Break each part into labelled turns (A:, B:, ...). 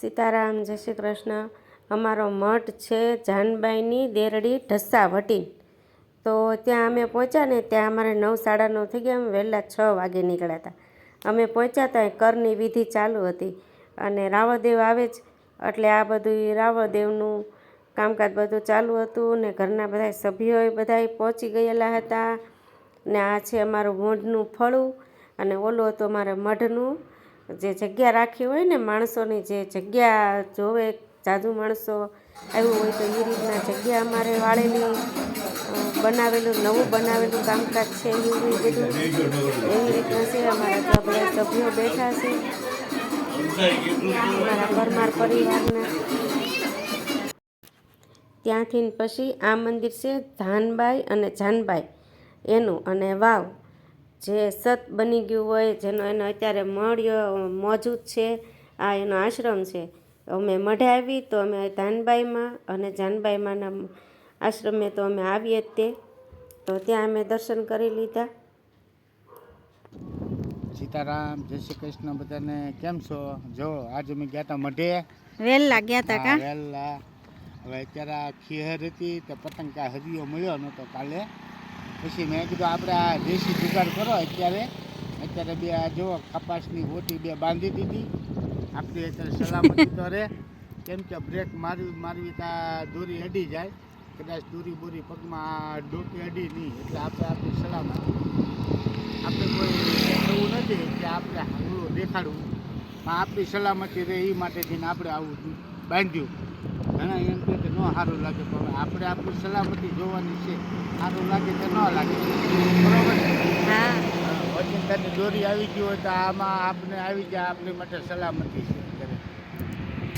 A: સીતારામ, જય શ્રી કૃષ્ણ. અમારો મઠ છે જાનબાઈની દેરડી ઢસા વટી. તો ત્યાં અમે પહોંચ્યા ને ત્યાં અમારે નવ સાડા નવ થઈ ગયા. અમે વહેલા છ વાગે નીકળ્યા હતા. અમે પહોંચ્યા ત્યાં કરની વિધિ ચાલુ હતી અને રાવદેવ આવે જ. એટલે આ બધું રાવદેવનું કામકાજ બધું ચાલુ હતું ને ઘરના બધા સભ્યોએ બધાય પહોંચી ગયેલા હતા. ને આ છે અમારું મોઢનું ફળું અને ઓલું હતું અમારે મઢનું. જે જગ્યા રાખી હોય ને માણસોની જે જગ્યા જોવે, જાજુ માણસો આવ્યું હોય તો એ રીતના જગ્યા અમારે વાળેલી બનાવેલું, નવું બનાવેલું કામકાજ છે એવું બધું એવી રીતના છે, અમારા બધા સભ્યો બેઠા છે. અમારા પરમાર પરિવારના. ત્યાંથી પછી આ મંદિર છે ધાનબાઈ અને જાનબાઈ. એનું અને વાવ. જે સત બની ગયું હોય જેનો એનો અત્યારે મળ્યો મોજૂદ છે આ એનો આશ્રમ છે. અમે મઢે આવી તો અમે ધાનબાઈમાં અને જાનબાઈમાંના આશ્રમે તો અમે આવીએ જ તે. તો ત્યાં અમે દર્શન કરી લીધા.
B: સીતારામ જય શ્રી કૃષ્ણ બધાને કેમ છો? જો આજે અમે ગયા હતા મઢે.
C: વેલા ગયા તા કા?
B: વહેલા હવે અત્યારે આ ખીહર હતી તો પતંગ કાંઈ હરિયો મળ્યો નહોતો કાલે. પછી મેં કીધું આપણે આ દેશી જુગાડ કરો અત્યારે. અત્યારે બે આ જો કપાસની હોટી બે બાંધી દીધી. આપણી અત્યારે સલામતી તો રહે. કેમ કે બ્રેક મારવી મારવી ત્યાં દોરી અડી જાય. કદાચ દોરી બોરી પગમાં ડોકી અડી નહીં. એટલે આપણે આપણી સલામતી. આપણે કોઈ એવું નથી કે આપણે હાંગલું દેખાડવું. પણ આપણી સલામતી રહે એ માટે થઈને આપણે આવું બાંધ્યું. ઘણા એમ કહે કે ન સારું લાગે પણ આપણે આપણી સલામતી જોવાની છે. સારું લાગે કે ન લાગે બરોબર ને?
C: હા.
B: વચિંતાની દોરી આવી ગઈ હોય તો આમાં આપને આવી જાય આપણી માટે સલામતી છે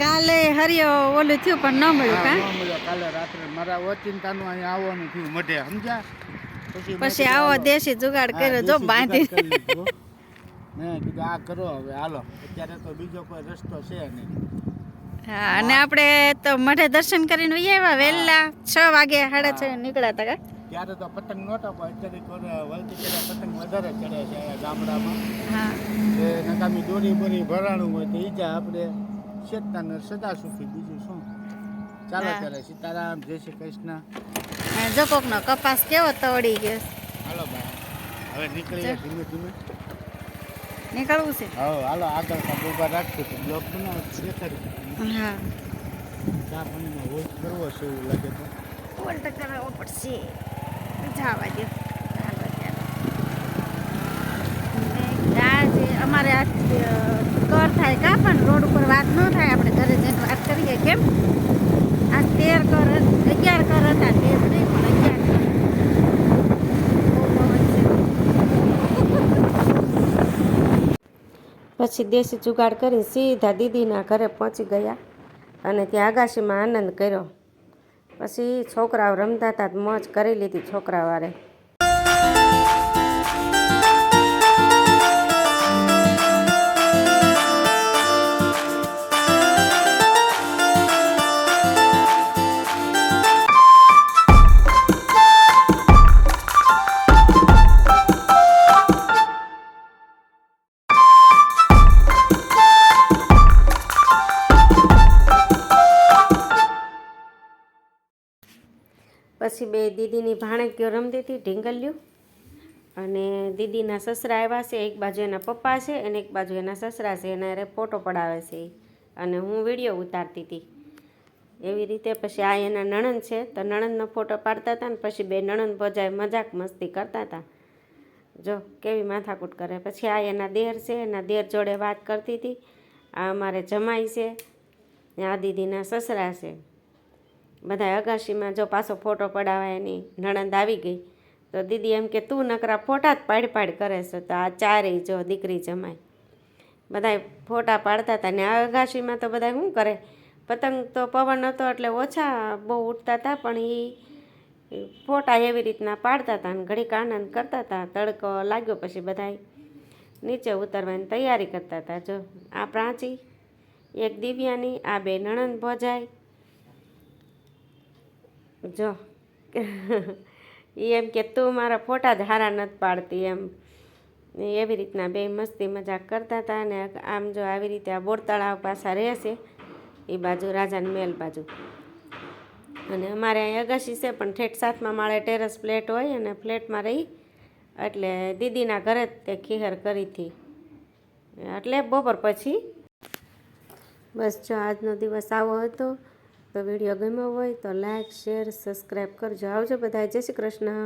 C: કાલે હરિયો ઓલું થયું પણ ન મળ્યું કા?
B: ન મળ્યો. કાલે રાત્રે મારા ઓચિંતાનું અહીંયા આવવાનું થયું મઢે સમજ્યા? પછી
C: આવો દેશી જુગાડ કર્યો જો બાંધી.
B: મેં કીધું આ કરો હવે હાલો. અત્યારે તો બીજો કોઈ રસ્તો છે નહીં.
C: હા અને આપણે તો મઢે દર્શન કરીને વહી આવ્યા વહેલા છ વાગે સાડા છ નીકળ્યા હતા
B: ત્યારે તો પતંગ નહોતા પણ અત્યારે વલતી ચડે પતંગ વધારે ચડે છે ગામડામાં.
C: હા.
B: એ નકામી દોરી બોરી ભરાણું હોય તો ઈજા આપણે શેતતાને સદા સુખી બીજું શું? ચાલો. ત્યારે સીતારામ જય શ્રી કૃષ્ણ.
C: જો કોકનો કપાસ કેવો તવડી ગયો.
B: હાલો ભાઈ હવે નીકળીએ ધીમે ધીમે.
C: નીકળવું છે.
B: હા હાલો આગળ ઊભા રાખશું બ્લોક બનાવો દેખાડી
C: હા.
B: ચા હોશ કરવો છે એવું લાગે તો?
C: ઉલટ કરાવવો પડશે. જવા દે અમારે કર થાય કા પણ રોડ ઉપર વાત ન થાય આપણે ઘરે જઈને વાત કરીએ કેમ આ તેર કર અગિયાર કર હતા તેર નહીં પણ અગિયાર કર બહુ પવન છે.
A: પછી દેશી જુગાડ કરી સીધા દીદીના ઘરે પહોંચી ગયા અને ત્યાં આગાશીમાં આનંદ કર્યો. પછી છોકરાઓ રમતા હતા, મોજ કરી લીધી છોકરાવાળે પછી બે દીદીની ભાણેકીઓ રમતી હતી, ઢીંગલ્યું. અને દીદીના સસરા આવ્યા છે, એક બાજુ એના પપ્પા છે અને એક બાજુ એના સસરા છે, એના અરે ફોટો પડાવે છે. અને હું વીડિયો ઉતારતી હતી. એવી રીતે પછી આ એના નણંદ છે, તો નણંદનો ફોટો પાડતા હતા ને પછી બે નણંદ ભજાય મજાક મસ્તી કરતા હતા. જો, કેવી માથાકૂટ કરે. પછી આ એના દેર છે, એના દેર જોડે વાત કરતી હતી. આ અમારે જમાઈ છે આ દીદીના સસરા છે. બધા અગાશીમાં જો પાછો ફોટો પડાવવા એની નણંદ આવી ગઈ, તો દીદી એમ કે, તું નકરા ફોટા જ પાડ પાડ કરે છે, તો આ ચારેય જો દીકરી જમાય. બધાય ફોટા પાડતા હતા ને આ અગાશીમાં તો બધા શું કરે? પતંગ તો પવન હતો એટલે ઓછા બહુ ઉઠતા હતા, પણ એ ફોટા એવી રીતના પાડતા હતા ને ઘડીક આનંદ કરતા હતા, તડકો લાગ્યો પછી બધાય નીચે ઉતરવાની તૈયારી કરતા હતા. જો આ પ્રાચી, એક દિવ્યાની, આ બે નણંદ ભોજાય જો. એ એમ કે તું મારા ફોટા જ હારા નથી પાડતી એમ. એવી રીતના બે મસ્તી મજાક કરતા હતા અને આમ જો આવી રીતે આ બોર તળાવ પાછા રહેશે એ બાજુ રાજાની મહેલ બાજુ. અને અમારે અહીં અગાશી છે, પણ ઠેઠ સાતમાં માળે ટેરેસ ફ્લેટ હોય અને ફ્લેટમાં રહી એટલે દીદીના ઘરે જ તે ખીહર કરી હતી. એટલે બપોર પછી બસ જો આજનો દિવસ આવો હતો. તો વીડિયો ગમ્યો હોય તો લાઈક શેર સબસ્ક્રાઈબ કરજો. આવજો બધા જય શ્રી કૃષ્ણ.